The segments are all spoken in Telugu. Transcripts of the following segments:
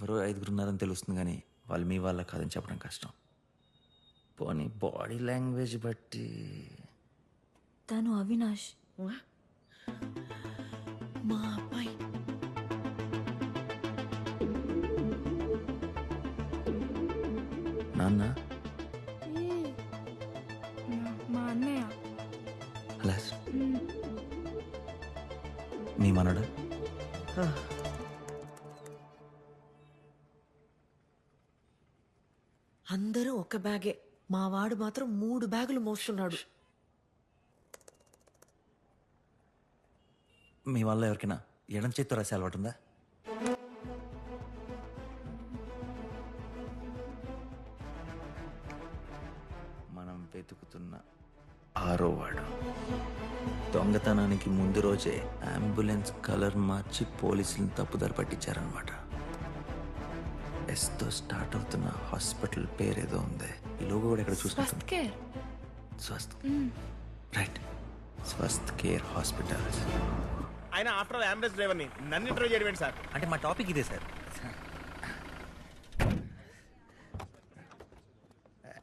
ఎవరో ఐదుగురు ఉన్నారని తెలుస్తుంది కానీ వాళ్ళు మీ వాళ్ళ కాదని చెప్పడం కష్టం. పోనీ బాడీ లాంగ్వేజ్ బట్టి తను అవినాష్. మా అబ్బాయి. నాన్న? మా అన్నయ్య. అలా? మీ మనడు ఒక్క ఒక బ్యాగే. మా వాడు మాత్రం మూడు బ్యాగులు మోస్తున్నాడు. మీ వల్ల ఎవరికైనా ఎడం చేత్తో రాసే అలవాటు ఉందా? మనం వెతుకుతున్న ఆరో వాడు. దొంగతనానికి ముందు రోజే అంబులెన్స్ కలర్ మార్చి పోలీసులను తప్పుదారి పట్టించారనమాట ఎస్తో స్టార్ట్ అవుతున్న హాస్పిటల్ పేరేదో ఉంది. ఈ లోగో కూడా ఇక్కడ చూసుకుంటుంది care Swasth right Swasth care hospitals ఆయన ఆఫ్టర్ ఆల్ అంబులెన్స్ డ్రైవర్ని నన్ను ఇంటర్వ్యూ చేయడం సార్? అంటే మా టాపిక్ ఇదే సార్.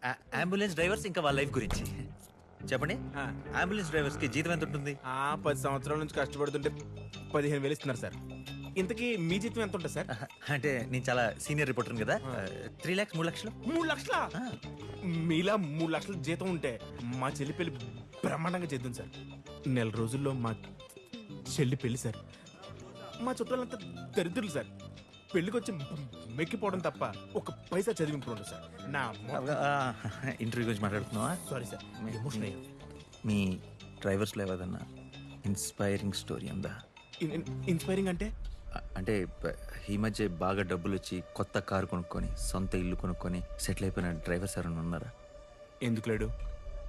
ఆ- అంబులెన్స్ డ్రైవర్స్ ఇంకా వాళ్ళ లైఫ్ గురించి. చెప్పండి. ఆ. అంబులెన్స్ డ్రైవర్స్కి జీతం ఎంత ఉంటుంది? ఆ పది సంవత్సరాల నుంచి కష్టపడుతుంటే పదిహేను వేలు ఇస్తున్నారు సార్. ఇంతకీ మీ జీతం ఎంత ఉంటుంది సార్ అంటే నేను చాలా సీనియర్ రిపోర్టర్ కదా. త్రీ ల్యాక్స్ మూడు లక్షలు? మూడు లక్షల? మీలా మూడు లక్షల జీతం ఉంటే మా చెల్లి పెళ్ళి బ్రహ్మాండంగా చేద్దాం సార్. నెల రోజుల్లో మా చెల్లి పెళ్ళి సార్. మా చుట్టాలంతా దరిద్రులు సార్. పెళ్ళికి వచ్చి మెక్కిపోవడం తప్ప ఒక పైసా చదివింపు సార్. నా ఇంటర్వ్యూ గురించి మాట్లాడుతున్నావా? సారీ సార్ ఎమోషన్ మీ డ్రైవర్స్లో ఏదన్నా ఇన్స్పైరింగ్ స్టోరీ ఉందా? ఇన్- ఇన్- ఇన్స్పైరింగ్ అంటే? అంటే ఈ మధ్య బాగా డబ్బులు వచ్చి కొత్త కారు కొనుక్కొని సొంత ఇల్లు కొనుక్కొని సెటిల్ అయిపోయిన డ్రైవర్స్ ఎవరైనా ఉన్నారా? ఎందుకు లేడు?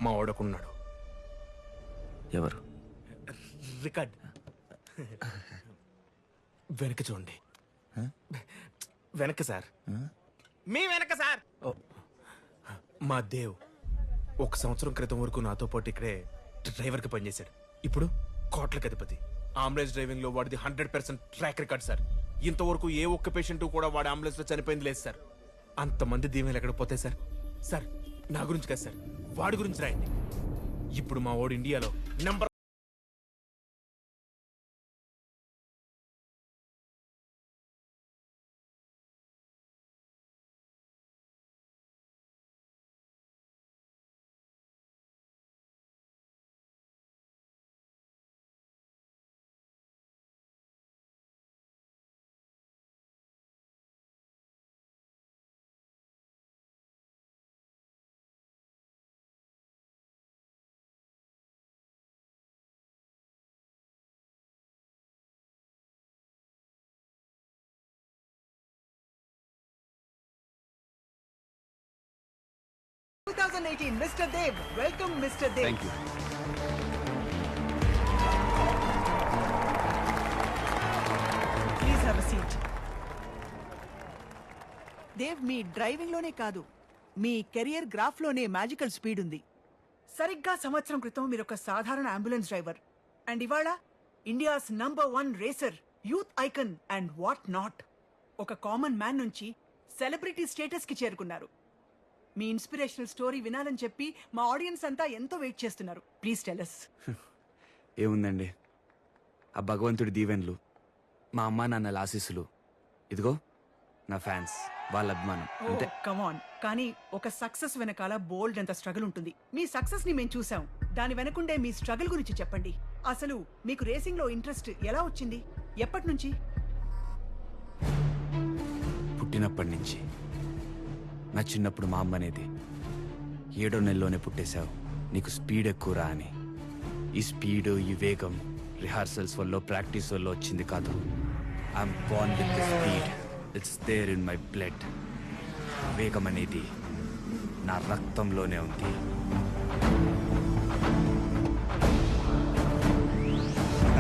మా వాడకున్నాడు ఎవరు? రికార్డ్. వెనక చూడండి. వెనక సార్. మీ వెనక సార్! మా దేవ్ ఒక సంవత్సరం క్రితం వరకు నాతో పాటు ఇక్కడే డ్రైవర్కి పనిచేశాడు. ఇప్పుడు కోట్లకి అధిపతి. అంబులెన్స్ డ్రైవింగ్లో వాడిది hundred percent track record sir. ఇంతవరకు ఏ ఒక్క పేషెంట్ కూడా వాడి అంబులెన్స్లో చనిపోయింది లేదు సార్. అంతమంది దీవెనలు ఎక్కడ పోతాయి సార్? సార్ నా గురించి కాదు సార్. వాడి గురించి రాయండి. ఇప్పుడు మా వాడు ఇండియాలో number Mr. Dev. Welcome, Mr. Dev. Thank you Please have a seat. Dev మీ డ్రైవింగ్లోనే కాదు మీ కెరియర్ గ్రాఫ్లోనే మ్యాజికల్ స్పీడ్ ఉంది సరిగ్గా సంవత్సరం క్రితం మీరు ఒక సాధారణ అంబులెన్స్ డ్రైవర్ అండ్ ఇవాళ India's number one racer youth icon and what not ఒక కామన్ మ్యాన్ నుంచి సెలబ్రిటీ స్టేటస్కి చేరుకున్నారు మీ ఇన్స్పిరేషనల్ స్టోరీ వినాలని చెప్పి మా ఆడియన్స్ అంతా ఎంతో వెయిట్ చేస్తున్నారు. ప్లీజ్ టెలస్ ఏముందండి? ఆ భగవంతుడి దీవెన్లు మా అమ్మా నాన్నల ఆశీస్సులు. ఇదిగో నా ఫ్యాన్స్ వాళ్ళ అభిమానం అంతే. కమాన్ కానీ ఒక సక్సెస్ వెనకాల బోల్డ్ అంత స్ట్రగుల్ ఉంటుంది. మీ సక్సెస్ని మేము చూసాం. దాని వెనకుండే మీ స్ట్రగుల్ గురించి చెప్పండి. అసలు మీకు రేసింగ్లో ఇంట్రెస్ట్ ఎలా వచ్చింది? ఎప్పటి నుంచి? పుట్టినప్పటి నుంచి. నా చిన్నప్పుడు మా అమ్మ అనేది ఏడో నెలలోనే పుట్టేశావు. నీకు స్పీడ్ ఎక్కువరా అని. ఈ స్పీడ్ ఈ వేగం రిహార్సల్స్ వల్ల ప్రాక్టీస్ వల్ల వచ్చింది కాదు. I'm born with the speed it's there in my blood వేగం అనేది నా రక్తంలోనే ఉంది.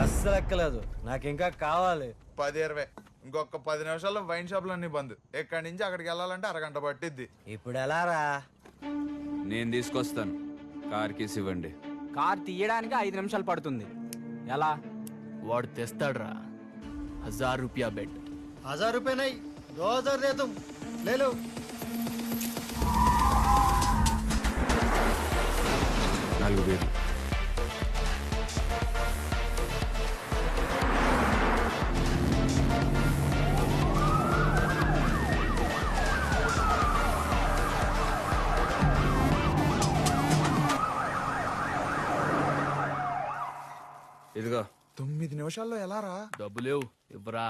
అస్సలు ఎక్కలేదు. నాకు ఇంకా కావాలి. పది ఇరవై. ఇంకొక పది నిమిషాల్లో వైన్ షాప్లన్నీ బంద్. ఎక్కడి నుంచి అక్కడికి వెళ్ళాలంటే అరగంట పట్టిద్ది. ఇప్పుడు ఎలా రా నేను తీసుకొస్తాను. కార్ కీస్ ఇవ్వండి. కార్ తీయడానికి ఐదు నిమిషాలు పడుతుంది. ఎలా? వాడు తెస్తాడ్రా. హజార్ రూపాయ బెడ్. హజార్ రూపాయనై రోజర్ లేదు లేదు నాలుగు వేలు. తొమ్మిది నిమిషాల్లో ఎలా రా డబ్బు లేవు ఇవ్వరా.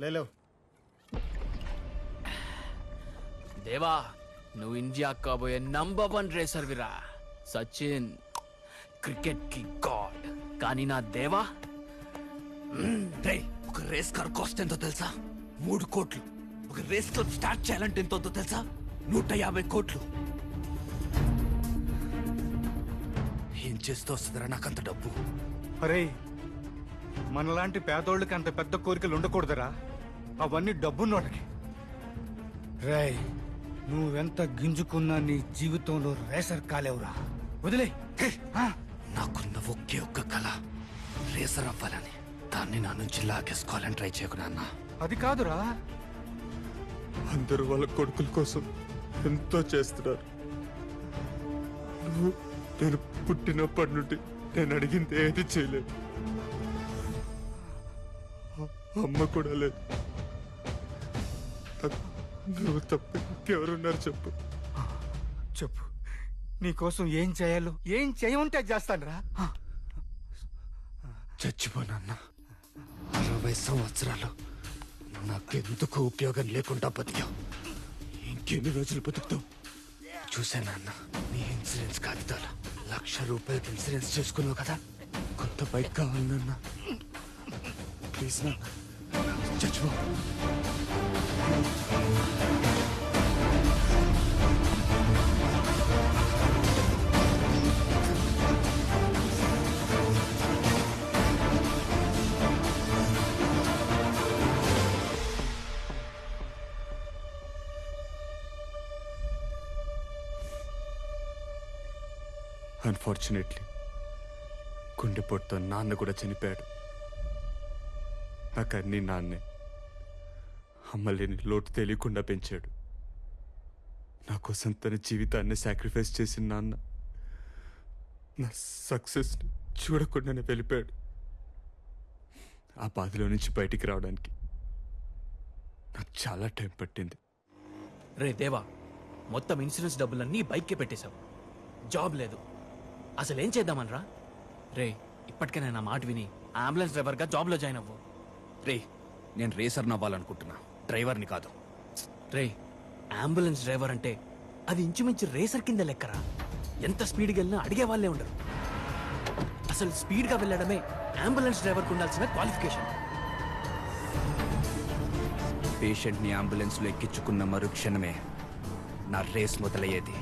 లేలేవు దేవా నువ్వు ఇండియా కాబోయే number one racer Veera. Sachin క్రికెట్కి గాడ్ కానీ నా దేవా రే ఒక రేస్ కార్ కాస్ట్ ఎంతో తెలుసా? మూడు కోట్లు. ఒక రేస్ క్లబ్ స్టార్ట్ చేయాలంటే ఎంతో తెలుసా? నూట యాభై కోట్లు. ఏం చేస్తూ వస్తుందిరా నాకంత డబ్బు? అరే మనలాంటి పేదోళ్ళకి అంత పెద్ద కోరికలు ఉండకూడదురా. అవన్నీ డబ్బున్నోళ్ళకి. రేయ్ నువ్వెంత గింజుకున్నా నీ జీవితంలో రేసర్ కాలేవురా. వదిలే. నాకున్న ఒకే ఒక్క కళ. రేసర్ అవ్వాలని. దాన్ని నా నుంచి లాగేసుకోవాలని ట్రై చేయకు నాన్న. అది కాదురా. అందరూ వాళ్ళ కొడుకుల కోసం ఎంతో చేస్తున్నారు. నువ్వు నేను పుట్టినప్పటి నుండి నేను అడిగింది ఏది చేయలేదు. అమ్మ కూడా లేదు. నువ్వు తప్ప. ఇంకెవరున్నారు చెప్పు. చెప్పు. నీకోసం ఏం చేయాలో ఏం చేయమంటే అది చేస్తానురా. చచ్చిపోనన్నా అరవై సంవత్సరాలు నాకెందుకు ఉపయోగం లేకుండా బతికావు? ఇంకెన్ని రోజులు బతుకుతావు? చూసానన్న నీ ఇన్సూరెన్స్ కాగితాలు. లక్ష రూపాయలకి ఇన్సూరెన్స్ చేసుకున్నావు కదా? కొత్త బైక్ కావాలన్నా ప్లీజ్ నాన్న చచ్చిపో అన్ఫార్చునేట్లీ గుండెపోటుతో నాన్న కూడా చనిపోయాడు. నాకు నాన్నే. అమ్మలేని లోటు తెలియకుండా పెంచాడు. నా కోసం తన జీవితాన్ని సాక్రిఫైస్ చేసిన నాన్న నా సక్సెస్ చూడకుండానే వెళ్ళిపోయాడు. ఆ బాధలో నుంచి బయటికి రావడానికి నాకు చాలా టైం పట్టింది. రే దేవా మొత్తం ఇన్సూరెన్స్ డబ్బులన్నీ బైక్కే పెట్టేశావు. జాబ్ లేదు. అసలు ఏం చేద్దామనరా? రే ఇప్పటికైనా నా మాట విని అంబులెన్స్ డ్రైవర్గా జాబ్లో జాయిన్ అవ్వు. రే నేను రేసర్ నవ్వాలనుకుంటున్నా. డ్రైవర్ని కాదు. రే అంబులెన్స్ డ్రైవర్ అంటే అది ఇంచుమించు రేసర్ కింద లెక్కరా. ఎంత స్పీడ్గా వెళ్ళినా అడిగే వాళ్ళే ఉండరు. అసలు స్పీడ్గా వెళ్ళడమే అంబులెన్స్ డ్రైవర్కి ఉండాల్సిన క్వాలిఫికేషన్. పేషెంట్ని అంబులెన్స్లో ఎక్కించుకున్న మరుక్షణమే నా రేస్ మొదలయ్యేది.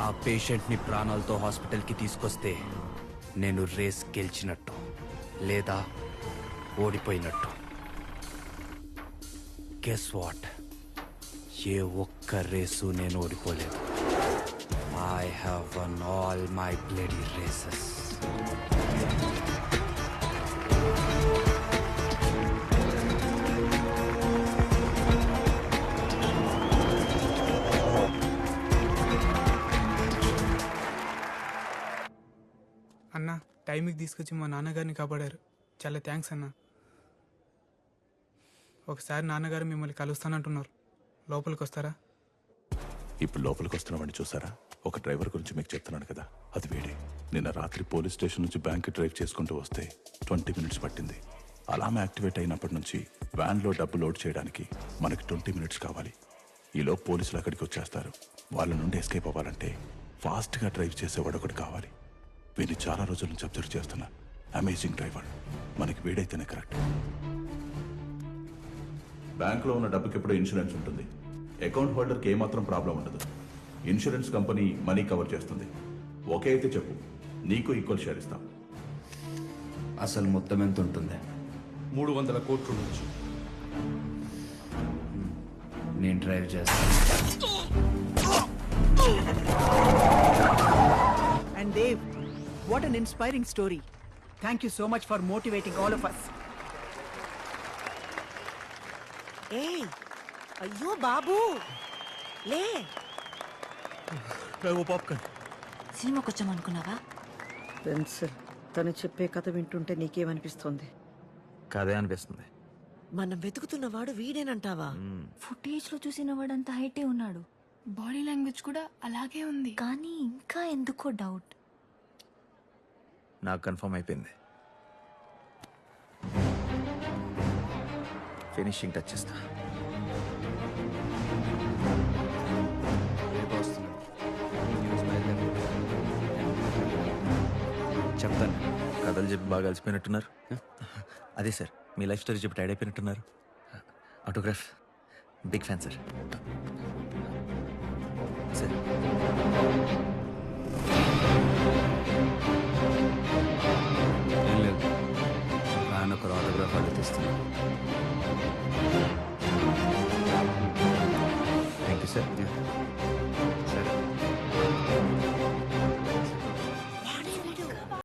ఆ పేషెంట్ని ప్రాణాలతో హాస్పిటల్కి తీసుకొస్తే నేను రేస్ గెలిచినట్టు. లేదా ఓడిపోయినట్టు. గెస్ వాట్ ఏ ఒక్క రేసు నేను ఓడిపోలేదు. I have won all my bloody races టైంకి తీసుకొచ్చి మా నాన్నగారిని కాపాడారు. చాలా థ్యాంక్స్ అన్న. ఒకసారి నాన్నగారు మిమ్మల్ని కలుస్తానంటున్నారు. లోపలికి వస్తారా ఇప్పుడు లోపలికి వస్తున్నామని చూసారా? ఒక డ్రైవర్ గురించి మీకు చెప్తున్నాను కదా అది వేడి. నిన్న రాత్రి పోలీస్ స్టేషన్ నుంచి బ్యాంక్ డ్రైవ్ చేసుకుంటూ వస్తే ట్వంటీ మినిట్స్ పట్టింది. అలారం యాక్టివేట్ అయినప్పటి నుంచి వ్యాన్లో డబ్బు లోడ్ చేయడానికి మనకి ట్వంటీ మినిట్స్ కావాలి. ఈలో పోలీసులు అక్కడికి వచ్చేస్తారు. వాళ్ళ నుండి ఎస్కేప్ అవ్వాలంటే ఫాస్ట్గా డ్రైవ్ చేసేవాడు ఒకటి కావాలి. వీడిని చాలా రోజుల నుంచి అబ్జర్వ్ చేస్తున్నా. అమేజింగ్ డ్రైవర్ మనకి వీడైతేనే కరెక్ట్ బ్యాంక్లో ఉన్న డబ్బుకి ఎప్పుడూ ఇన్సూరెన్స్ ఉంటుంది. అకౌంట్ హోల్డర్కి ఏమాత్రం ప్రాబ్లం ఉండదు. ఇన్సూరెన్స్ కంపెనీ మనీ కవర్ చేస్తుంది. ఒకే అయితే చెప్పు. నీకు ఈక్వల్ షేర్ ఇస్తాం. అసలు మొత్తం ఎంత ఉంటుంది? మూడు వందల కోట్ల నుంచి నేను డ్రైవ్ చేస్తాను. And Dave, what an inspiring story. Thank you so much for motivating all of us. ఏయ్ అయ్యో బాబు. లే. పాప్కార్న్. సినిమాకి వచ్చామనుకున్నావా పెన్సిల్. తను చెప్పే కథ వింటుంటే నీకేమనిపిస్తుంది? కదే అనిపిస్తుంది. మనం వెతుకుతున్న వాడు వీడేనంటావా? ఫుటేజ్లో చూసిన వాడంత హైటే ఉన్నాడు. బాడీ లాంగ్వేజ్ కూడా అలాగే ఉంది. కానీ ఇంకా ఎందుకో డౌట్. నాకు కన్ఫర్మ్ అయిపోయింది. ఫినిషింగ్ టచ్ చేస్తా. చెప్తాను. కథలు చెప్పి బాగా అలసిపోయినట్టున్నారు. అదే సార్ మీ లైఫ్ స్టోరీ చెప్పి టైడ్ అయిపోయినట్టున్నారు. Autograph. Big fan sir. Sir.